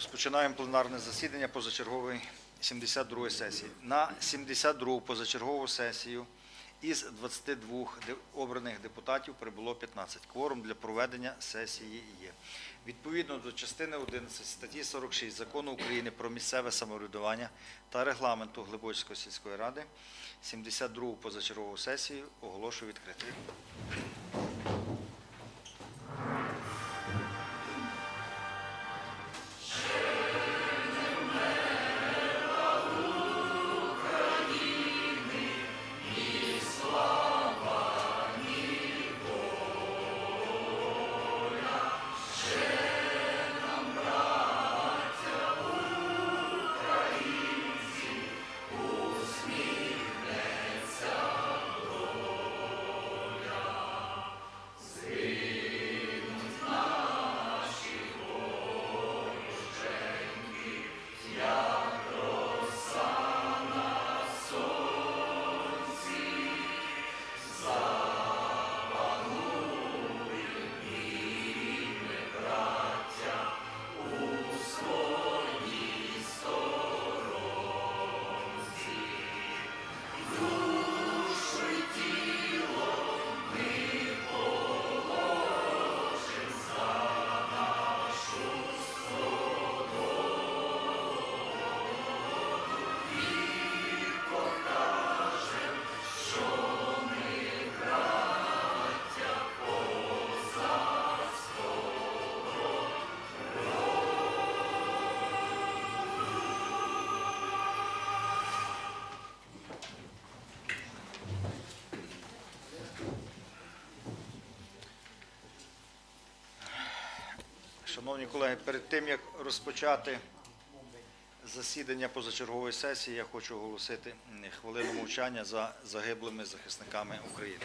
Розпочинаємо пленарне засідання позачергової 72 сесії. На 72 позачергову сесію із 22 обраних депутатів прибуло 15. Кворум для проведення сесії є. Відповідно до частини 11 статті 46 Закону України про місцеве самоврядування та регламенту Глибочської сільської ради 72 позачергову сесію оголошую відкритою. Шановні колеги, перед тим як розпочати засідання позачергової сесії, я хочу оголосити хвилину мовчання за загиблими захисниками України.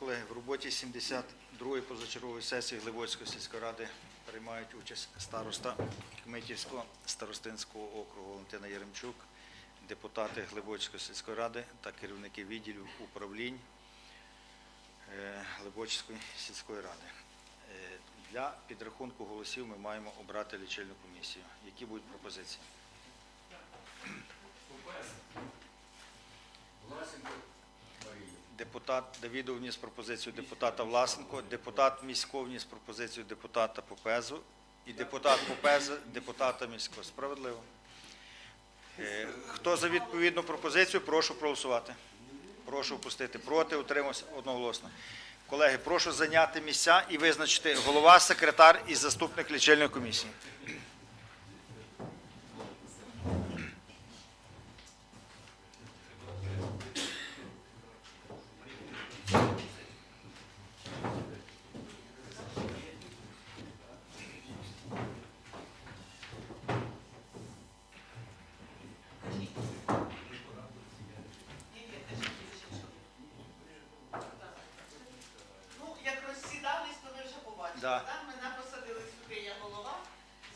Колеги, в роботі 72-ї позачергової сесії Глибоцької сільської ради приймають участь староста Кмитівського старостинського округу Валентина Яремчук, депутати Глибоцької сільської ради та керівники відділів управлінь е, Глибоцької сільської ради. Е, Для підрахунку голосів ми маємо обрати лічильну комісію. Які будуть пропозиції? Депутат Давідов вніс пропозицію депутата Власенко, депутат Місько вніс пропозицію депутата Попезу і депутат Попеза депутата Місько. Справедливо. Е, Хто за відповідну пропозицію, прошу проголосувати. Прошу опустити проти, утримався одноголосно. Колеги, прошу зайняти місця і визначити голова, секретар і заступник лічильної комісії. Ну, як розсідались, то ви вже побачили. Да. Так, мене посадили сюди, я голова,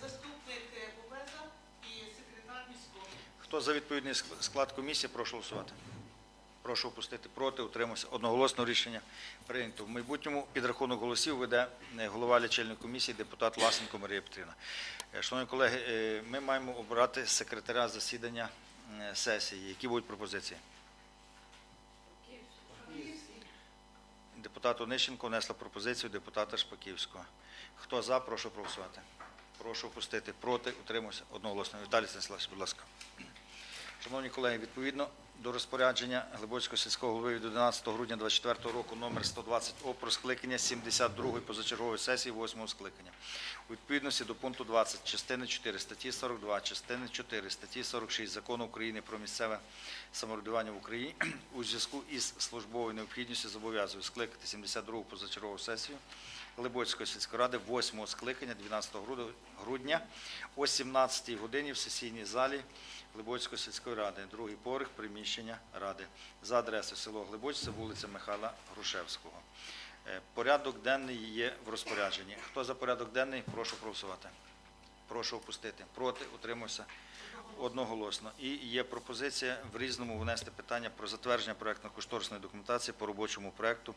заступник е, Бубеза і секретар міського. Хто за відповідний склад комісії, прошу голосувати. Прошу опустити проти, утримався. Одноголосно рішення прийнято. В майбутньому підрахунок голосів веде е, голова лічильної комісії, депутат Власенко Марія Петрівна. Е, Шановні колеги, ми маємо обрати секретаря засідання сесії. Які будуть пропозиції? Депутат Онищенко внесла пропозицію депутата Шпаківського. Хто за, прошу проголосувати. Прошу опустити проти, утримався одноголосно. Віталій Станіславович, будь ласка. Шановні колеги, відповідно до розпорядження Глибоцького сільського голови від 11 грудня 2024 року номер 120 О про скликання 72-ї позачергової сесії 8-го скликання. У відповідності до пункту 20 частини 4 статті 42, частини 4 статті 46 Закону України про місцеве самоврядування в Україні у зв'язку із службовою необхідністю зобов'язую скликати 72-гу позачергову сесію Глибоцької сільської ради 8-го скликання 12 грудня о 17-й годині в сесійній залі Глибоцької сільської ради, другий поверх приміщення ради за адресою село Глибочце, вулиця Михайла Грушевського. Е, Порядок денний є в розпорядженні. Хто за порядок денний, прошу проголосувати. Прошу опустити. Проти, утримуйся одноголосно. І є пропозиція в різному внести питання про затвердження проектно-кошторисної документації по робочому проекту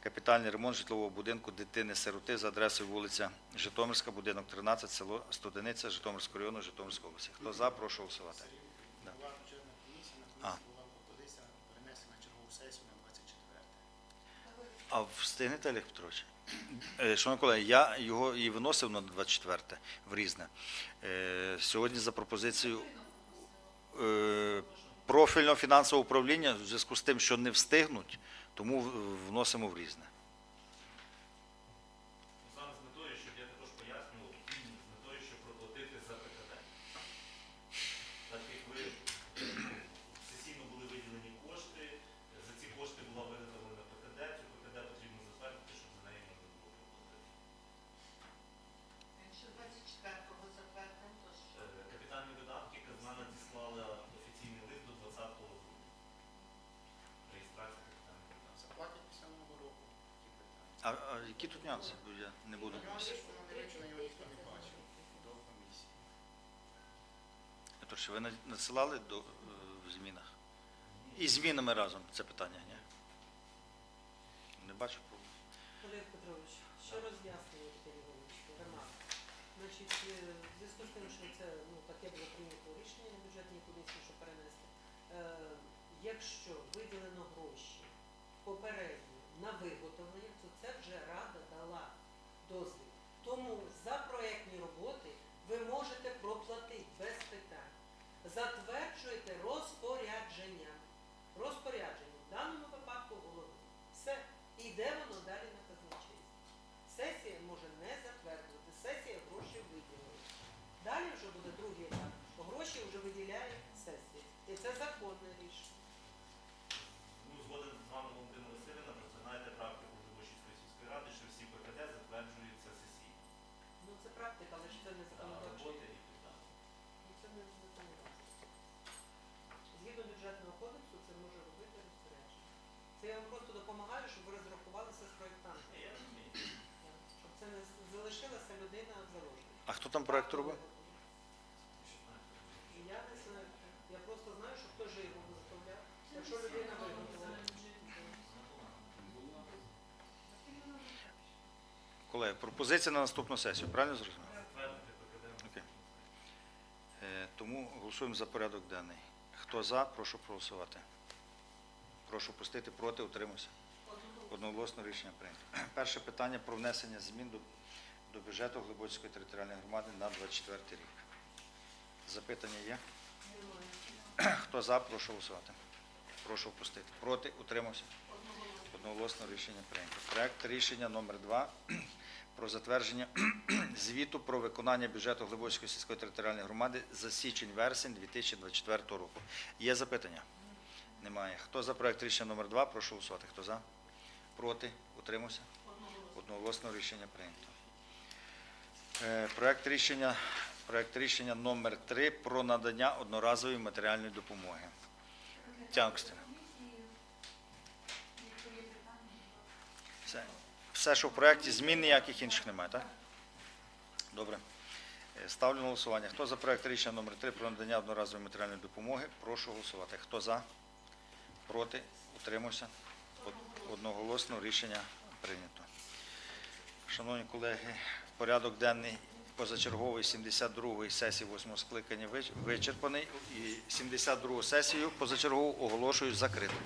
капітальний ремонт житлового будинку дитини-сироти за адресою вулиця Житомирська, будинок 13, село Студениця, Житомирського району, Житомирської області. Хто за, прошу голосувати. Да. А. на комісії була пропозиція перенести на чергову сесію на 24. А встигнете, Олег Петрович? Е, Шановні колеги, я його і виносив на 24 в різне. Е, Сьогодні за пропозицією е, профільного фінансового управління в зв'язку з тим, що не встигнуть, тому вносимо в різне. А, а які тут нюанси? Бо Я не буду. Тож ви надсилали до, е, в змінах? І змінами разом це питання, ні? Не бачу проблем. Олег Петрович, що роз'яснює таке невеличке. Значить, е, в зв'язку з тим, що це ну, таке було прийнято рішення на бюджетній комісії, що перенести, е, якщо виділено гроші попередньо на виготовлення, то це вже Рада дала дозвіл. Тому за проектні роботи ви можете проплатити без питань. Затверджуєте розпорядження. Розпорядження в даному випадку голови. Все. І йде воно далі на казначейство. Сесія може не затвердити, сесія гроші виділила. Далі вже буде другий етап. Гроші вже виділяє сесія. І це законне рішення. Хто там проект робив? Я просто знаю, що хто же його. Якщо людина виготовила. Колеги, пропозиція на наступну сесію, правильно? Затвердити Окей. Е, Тому голосуємо за порядок денний. Хто за, прошу проголосувати. Прошу пустити, проти, утримуйся. Одноголосно рішення прийнято. Перше питання про внесення змін до, до бюджету Глибоцької територіальної громади на 24 рік. Запитання є? Хто за, прошу голосувати. Прошу впустити. Проти, утримався. Одноголосно рішення прийнято. Проект рішення номер 2 про затвердження звіту про виконання бюджету Глибоцької сільської територіальної громади за січень-вересень 2024 року. Є запитання? Немає. Хто за проект рішення номер 2 прошу голосувати. Хто за? Проти? Утримався? Одноголосно рішення прийнято. Е, Проект рішення, проект рішення номер 3 про надання одноразової матеріальної допомоги. Костянтинівна. Все, все, що в проєкті, змін ніяких інших немає, так? Добре. Е, Ставлю на голосування. Хто за проект рішення номер 3 про надання одноразової матеріальної допомоги, прошу голосувати. Хто за? Проти? Утримався? Одноголосно рішення прийнято. Шановні колеги, порядок денний позачергової 72-ї сесії 8 скликання вичерпаний і 72-гу сесію позачергову оголошую закритою.